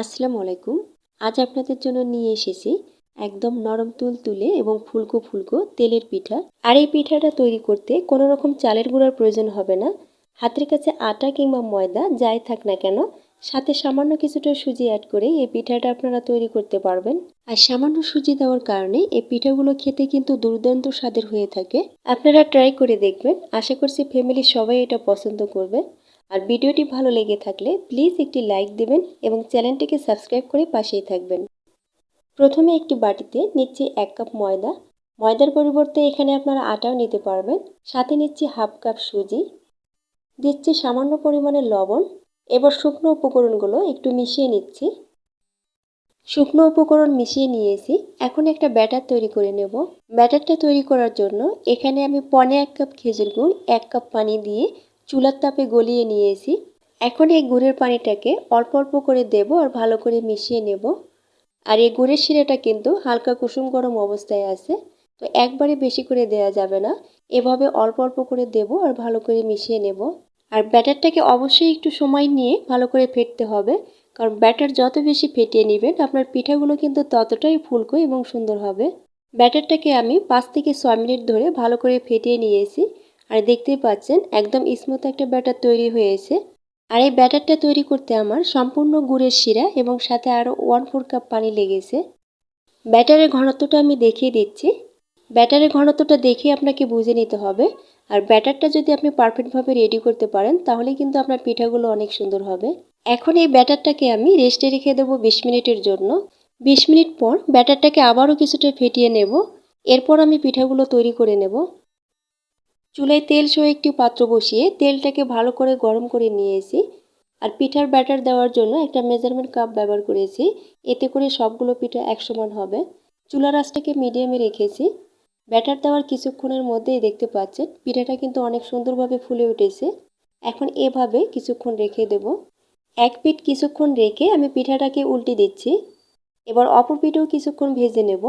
আসসালামু আলাইকুম। আজ আপনাদের জন্য নিয়ে এসেছি একদম নরম তুল তুলে এবং ফুলকো ফুলকো তেলের পিঠা। আর এই পিঠাটা তৈরি করতে কোনো রকম চালের গুঁড়ার প্রয়োজন হবে না। হাতের কাছে আটা কিংবা ময়দা যাই থাক না কেন, সাথে সামান্য কিছুটা সুজি অ্যাড করে এই পিঠাটা আপনারা তৈরি করতে পারবেন। আর সামান্য সুজি দেওয়ার কারণে এই পিঠাগুলো খেতে কিন্তু দুর্দান্ত স্বাদের হয়ে থাকে। আপনারা ট্রাই করে দেখবেন। আশা করছি ফ্যামিলির সবাই এটা পছন্দ করবে। আর ভিডিওটি ভালো লেগে থাকলে প্লিজ একটি লাইক দেবেন এবং চ্যানেলটিকে সাবস্ক্রাইব করে পাশেই থাকবেন। প্রথমে একটি বাটিতে নিচ্ছি এক কাপ ময়দা। ময়দার পরিবর্তে এখানে আপনারা আটাও নিতে পারবেন। সাথে নিচ্ছি হাফ কাপ সুজি। দিচ্ছি সামান্য পরিমাণে লবণ। এবার শুকনো উপকরণগুলো একটু মিশিয়ে নিচ্ছি। শুকনো উপকরণ মিশিয়ে নিয়েছি। এখন একটা ব্যাটার তৈরি করে নেব। ব্যাটারটা তৈরি করার জন্য এখানে আমি পনে এক কাপ খেজুর গুড়, এক কাপ পানি দিয়ে চুলার তাপে গলিয়ে নিয়েছি। এখন এই গুড়ের পানিটাকে অল্প অল্প করে দেব আর ভালো করে মিশিয়ে নেব। আর এই গুড়ের শিরাটা কিন্তু হালকা কুসুম গরম অবস্থায় আছে, তো একবারে বেশি করে দেয়া যাবে না। এভাবে অল্প অল্প করে দেব আর ভালো করে মিশিয়ে নেব। আর ব্যাটারটাকে অবশ্যই একটু সময় নিয়ে ভালো করে ফেটতে হবে, কারণ ব্যাটার যত বেশি ফেটিয়ে নেবেন, আপনার পিঠাগুলো কিন্তু ততটাই ফুলকো এবং সুন্দর হবে। ব্যাটারটাকে আমি পাঁচ থেকে ছয় মিনিট ধরে ভালো করে ফেটিয়ে নিয়েছি। আর দেখতেই পাচ্ছেন একদম স্মুথ একটা ব্যাটার তৈরি হয়েছে। আর এই ব্যাটারটা তৈরি করতে আমার সম্পূর্ণ গুড়ের শিরা এবং সাথে আরও ওয়ান ফোর কাপ পানি লেগেছে। ব্যাটারের ঘনত্বটা আমি দেখিয়ে দিচ্ছি। ব্যাটারের ঘনত্বটা দেখে আপনাকে বুঝে নিতে হবে। আর ব্যাটারটা যদি আপনি পারফেক্টভাবে রেডি করতে পারেন, তাহলে কিন্তু আপনার পিঠাগুলো অনেক সুন্দর হবে। এখন এই ব্যাটারটাকে আমি রেস্টে রেখে দেবো বিশ মিনিটের জন্য। বিশ মিনিট পর ব্যাটারটাকে আবারও কিছুটা ফেটিয়ে নেব। এরপর আমি পিঠাগুলো তৈরি করে নেব। চুলায় তেল সহ একটি পাত্র বসিয়ে তেলটাকে ভালো করে গরম করে নিয়েছি। আর পিঠার ব্যাটার দেওয়ার জন্য একটা মেজারমেন্ট কাপ ব্যবহার করেছি। এতে করে সবগুলো পিঠা একসমান হবে। চুলা রাসটাকে মিডিয়ামে রেখেছি। ব্যাটার দেওয়ার কিছুক্ষণের মধ্যেই দেখতে পাচ্ছেন, পিঠাটা কিন্তু অনেক সুন্দরভাবে ফুলে উঠেছে। এখন এভাবে কিছুক্ষণ রেখে দেব। এক পিঠ কিছুক্ষণ রেখে আমি পিঠাটাকে উল্টে দিচ্ছি। এবার অপর পিঠেও কিছুক্ষণ ভেজে নেব।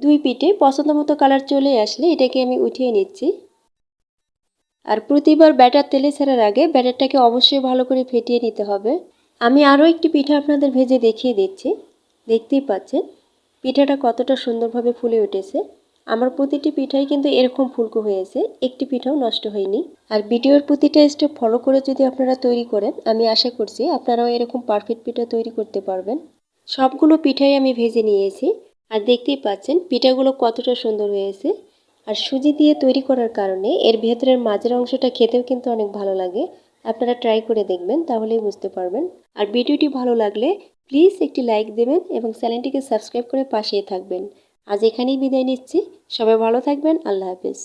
দুই পিঠে পছন্দ মতো কালার চলে আসলে এটাকে আমি উঠিয়ে নিচ্ছি। আর প্রতিবার ব্যাটার তেলে ছাড়ার আগে ব্যাটারটাকে অবশ্যই ভালো করে ফেটিয়ে নিতে হবে। আমি আরও একটি পিঠা আপনাদের ভেজে দেখিয়ে দিচ্ছি। দেখতেই পাচ্ছেন, পিঠাটা কতটা সুন্দরভাবে ফুলে উঠেছে। আমার প্রতিটি পিঠাই কিন্তু এরকম ফুলকো হয়েছে, একটি পিঠাও নষ্ট হয়নি। আর ভিডিওর প্রতিটা স্টেপ ফলো করে যদি আপনারা তৈরি করেন, আমি আশা করছি আপনারাও এরকম পারফেক্ট পিঠা তৈরি করতে পারবেন। সবগুলো পিঠাই আমি ভেজে নিয়েছি। আর দেখতেই পাচ্ছেন, পিঠাগুলো কতটা সুন্দর হয়েছে। আর সুজি দিয়ে তৈরি করার কারণে এর ভেতরের মাঝের অংশটা খেতেও কিন্তু অনেক ভালো লাগে। আপনারা ট্রাই করে দেখবেন, তাহলেই বুঝতে পারবেন। আর ভিডিওটি ভালো লাগলে প্লিজ একটি লাইক দেবেন এবং চ্যানেলটিকে সাবস্ক্রাইব করে পাশেই থাকবেন। আজ এখানেই বিদায় নিচ্ছি। সবাই ভালো থাকবেন। আল্লাহ হাফিজ।